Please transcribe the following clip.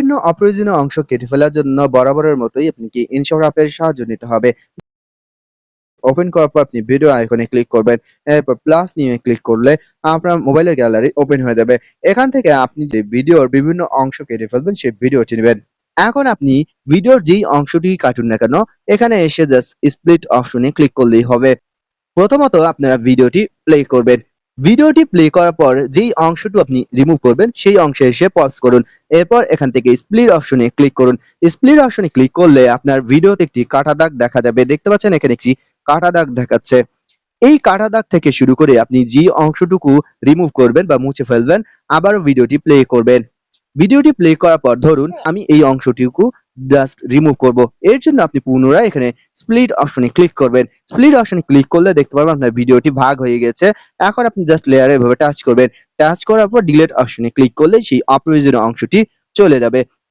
বিভিন্ন অপ্রয়োজনীয় অংশ কেটে ফেলার জন্য বরাবরের মতোই আপনাকে ইনশোর অ্যাপের সাহায্য নিতে হবে। ওপেন করার পর আপনি ভিডিও আইকনে ক্লিক করবেন। এরপর প্লাস নিয়ে ক্লিক করলে আপনার মোবাইলের গ্যালারি ওপেন হয়ে যাবে। এখান থেকে আপনি যে ভিডিওর বিভিন্ন অংশ কেটে ফেলবেন, সেই ভিডিওটি নেবেন। এখন আপনি ভিডিওর যেই অংশটি কাটুন না কেন, এখানে এসে জাস্ট স্প্লিট অপশনে ক্লিক করলেই হবে। প্রথমত আপনারা ভিডিওটি প্লে করবেন। ভিডিওটি প্লে করার পর যেই অংশটু আপনি রিমুভ করবেন, সেই অংশে এসে পজ করুন। এরপর এখান থেকে স্প্লিট অপশনে ক্লিক করুন। স্প্লিট অপশনে ক্লিক করলে আপনার ভিডিওতে একটি কাটা দাগ দেখা যাবে। দেখতে পাচ্ছেন এখানে একটি কাটা দাগ দেখাচ্ছে। এই কাটা দাগ থেকে শুরু করে আপনি যে অংশটুকু রিমুভ করবেন বা মুছে ফেলবেন আবার ভিডিওটি প্লে করবেন। ভিডিওটি প্লে করার পর ধরুন আমি এই অংশটুকু জাস্ট রিমুভ করব। এর জন্য আপনি পুনরায় এখানে স্প্লিট অপশনে ক্লিক করবেন। স্প্লিট অপশনে ক্লিক করলে দেখতে পারবেন আপনার ভিডিওটি ভাগ হয়ে গেছে। এখন আপনি জাস্ট লেয়ারে এভাবে টাচ করবেন। টাচ করার পর ডিলেট অপশনে ক্লিক করলে সেই অপ্রয়োজনীয় অংশটি চলে যাবে।